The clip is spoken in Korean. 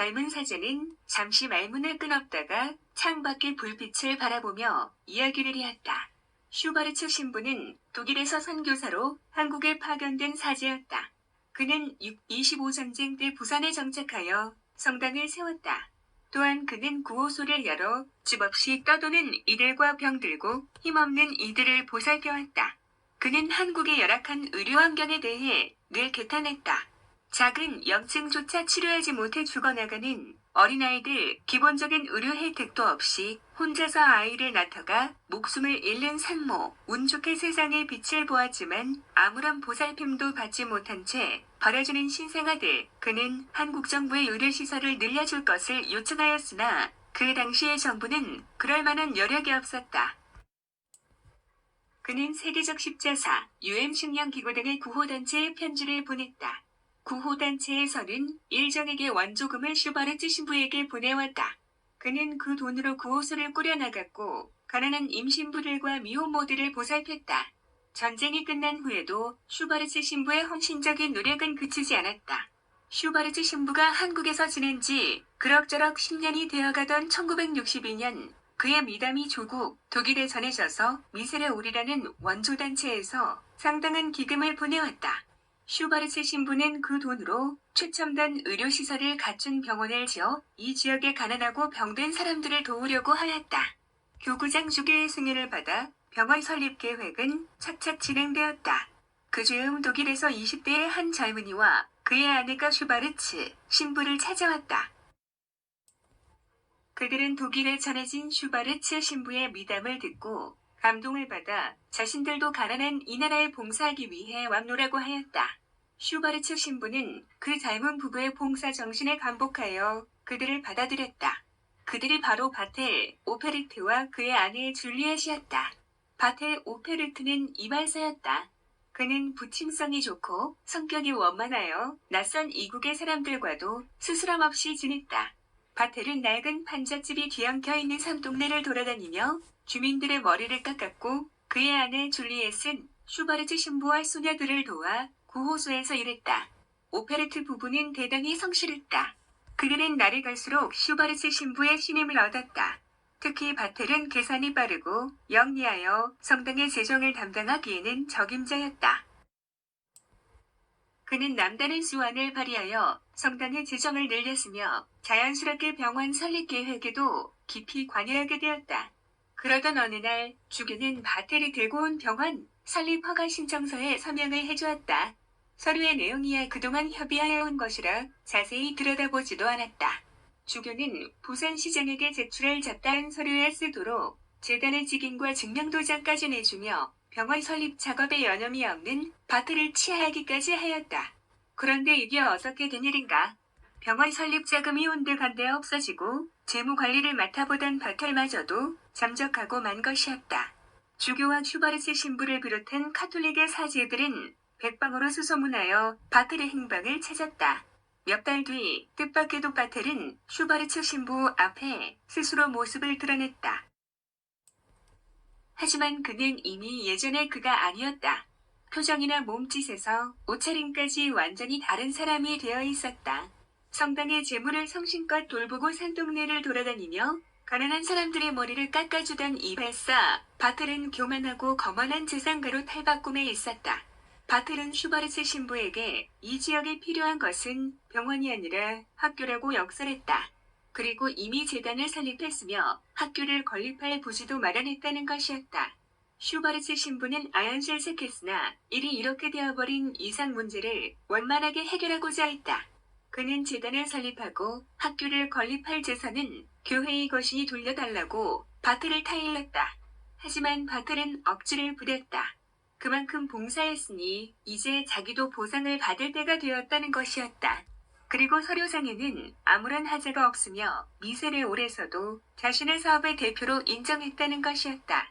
젊은 사제는 잠시 말문을 끊었다가 창밖의 불빛을 바라보며 이야기를 해왔다. 슈바르츠 신부는 독일에서 선교사로 한국에 파견된 사제였다. 그는 25전쟁 때 부산에 정착하여 성당을 세웠다. 또한 그는 구호소를 열어 집 없이 떠도는 이들과 병들고 힘없는 이들을 보살펴왔다. 그는 한국의 열악한 의료 환경에 대해 늘 개탄했다. 작은 염증조차 치료하지 못해 죽어나가는 어린아이들 기본적인 의료 혜택도 없이 혼자서 아이를 낳다가 목숨을 잃는 산모, 운 좋게 세상의 빛을 보았지만 아무런 보살핌도 받지 못한 채 버려지는 신생아들, 그는 한국 정부의 의료시설을 늘려줄 것을 요청하였으나 그 당시의 정부는 그럴 만한 여력이 없었다. 그는 세계적 십자사, 유엔 식량기구 등의 구호단체에 편지를 보냈다. 구호단체에서는 일정에게 원조금을 슈바르트 신부에게 보내왔다. 그는 그 돈으로 구호소를 꾸려나갔고 가난한 임신부들과 미혼모들을 보살폈다. 전쟁이 끝난 후에도 슈바르츠 신부의 헌신적인 노력은 그치지 않았다. 슈바르츠 신부가 한국에서 지낸 지 그럭저럭 10년이 되어가던 1962년 그의 미담이 조국 독일에 전해져서 미세레 오리라는 원조단체에서 상당한 기금을 보내왔다. 슈바르츠 신부는 그 돈으로 최첨단 의료시설을 갖춘 병원을 지어 이 지역의 가난하고 병든 사람들을 도우려고 하였다. 교구장 주교의 승인을 받아 병원 설립 계획은 착착 진행되었다. 그 즈음 독일에서 20대의 한 젊은이와 그의 아내가 슈바르츠 신부를 찾아왔다. 그들은 독일에 전해진 슈바르츠 신부의 미담을 듣고 감동을 받아 자신들도 가난한 이 나라에 봉사하기 위해 왔노라고 하였다. 슈바르츠 신부는 그 젊은 부부의 봉사 정신에 감복하여 그들을 받아들였다. 그들이 바로 바텔 오페르트와 그의 아내 줄리엣이었다. 바텔 오페르트는 이발사였다. 그는 부침성이 좋고 성격이 원만하여 낯선 이국의 사람들과도 스스럼 없이 지냈다. 바텔은 낡은 판잣집이 뒤엉켜 있는 삼동네를 돌아다니며 주민들의 머리를 깎았고 그의 아내 줄리엣은 슈바르츠 신부와 소녀들을 도와 구호소에서 일했다. 오페르트 부부는 대단히 성실했다. 그들은 날이 갈수록 슈바르츠 신부의 신임을 얻었다. 특히 바텔은 계산이 빠르고 영리하여 성당의 재정을 담당하기에는 적임자였다. 그는 남다른 수완을 발휘하여 성당의 재정을 늘렸으며 자연스럽게 병원 설립 계획에도 깊이 관여하게 되었다. 그러던 어느 날 주교는 바텔이 들고 온 병원 설립 허가 신청서에 서명을 해주었다. 서류의 내용이야 그동안 협의하여온 것이라 자세히 들여다보지도 않았다. 주교는 부산시장에게 제출할 잡다한 서류에 쓰도록 재단의 직인과 증명도장까지 내주며 병원 설립 작업에 여념이 없는 바트를 치하하기까지 하였다. 그런데 이게 어떻게 된 일인가? 병원 설립 자금이 온데간데 없어지고 재무 관리를 맡아보던 바틀마저도 잠적하고 만 것이었다. 주교와 슈바르츠 신부를 비롯한 카톨릭의 사제들은 백방으로 수소문하여 바텔의 행방을 찾았다. 몇 달 뒤 뜻밖에도 바텔은 슈바르츠 신부 앞에 스스로 모습을 드러냈다. 하지만 그는 이미 예전의 그가 아니었다. 표정이나 몸짓에서 옷차림까지 완전히 다른 사람이 되어 있었다. 성당의 재물을 성심껏 돌보고 산동네를 돌아다니며 가난한 사람들의 머리를 깎아주던 이 발사 바틀은 교만하고 거만한 재상가로 탈바꿈에 있었다. 바틀은 슈바르츠 신부에게 이 지역에 필요한 것은 병원이 아니라 학교라고 역설했다. 그리고 이미 재단을 설립했으며 학교를 건립할 부지도 마련했다는 것이었다. 슈바르츠 신부는 아연실색했으나 일이 이렇게 되어버린 이상 문제를 원만하게 해결하고자 했다. 그는 재단을 설립하고 학교를 건립할 재산은 교회의 것이니 돌려달라고 바틀을 타일렀다. 하지만 바틀은 억지를 부렸다. 그만큼 봉사했으니 이제 자기도 보상을 받을 때가 되었다는 것이었다. 그리고 서류상에는 아무런 하자가 없으며 미세를 오래서도 자신의 사업의 대표로 인정했다는 것이었다.